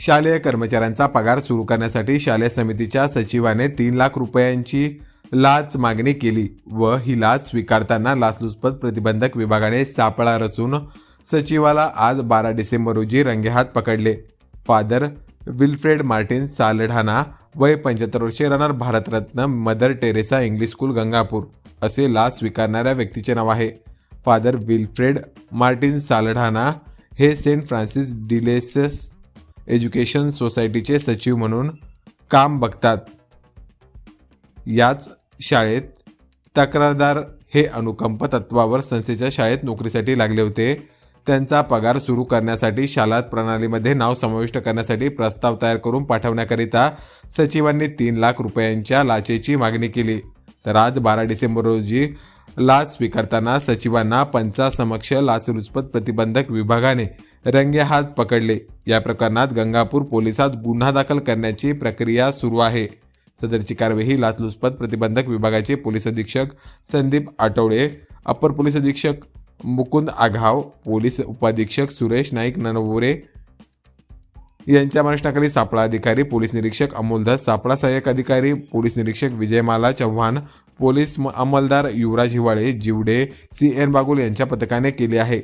शालेय कर्मचाऱ्यांचा पगार सुरू करण्यासाठी शालेय समितीच्या सचिवाने तीन लाख रुपयांची लाच मागणी केली व ही लाच स्वीकारताना लाचलुचपत प्रतिबंधक विभागाने सापळा रचून सचिवाला आज बारा डिसेंबर रोजी रंगेहात पकडले. फादर विल्फ्रेड मार्टिन सालढाना वय पंच्याहत्तर वर्षे राहणार Bharat Ratna Mother Teresa English school Gangapur असे लाच स्वीकारणाऱ्या व्यक्तीचे नाव आहे. फादर विल्फ्रेड मार्टिन सालढाना हे सेंट फ्रान्सिस डिलेसस एज्युकेशन सोसायटीचे सचिव म्हणून काम बघतात. याच शाळेत तक्रारदार हे अनुकंप तत्वावर संस्थेच्या शाळेत नोकरीसाठी लागले होते. त्यांचा पगार सुरू करण्यासाठी शालात प्रणालीमध्ये नाव समाविष्ट करण्यासाठी प्रस्ताव तयार करून पाठवण्याकरिता सचिवांनी तीन लाख रुपयांच्या लाचेची मागणी केली. तर आज बारा डिसेंबर रोजी लाच स्वीकारताना सचिवांना पंचासमक्ष लाचलुचपत प्रतिबंधक विभागाने रंगेहात पकडले. या प्रकरणात गंगापूर पोलिसात गुन्हा दाखल करण्याची प्रक्रिया सुरू आहे. सदरची कारवाई ही लाचलुचपत प्रतिबंधक विभागाचे पोलीस अधीक्षक संदीप आठवडे अपर पोलीस अधीक्षक मुकुंद आघाव पोलीस उपाधीक्षक सुरेश नाईक ननवोरे यांच्या मार्गदर्शनाखाली सापळा अधिकारी पोलीस निरीक्षक अमोलदास सापळा सहाय्यक अधिकारी पोलीस निरीक्षक विजयमाला चव्हाण पोलीस म- अंमलदार युवराज हिवाळे जिवडे सी एन बागुल यांच्या पथकाने केले आहे.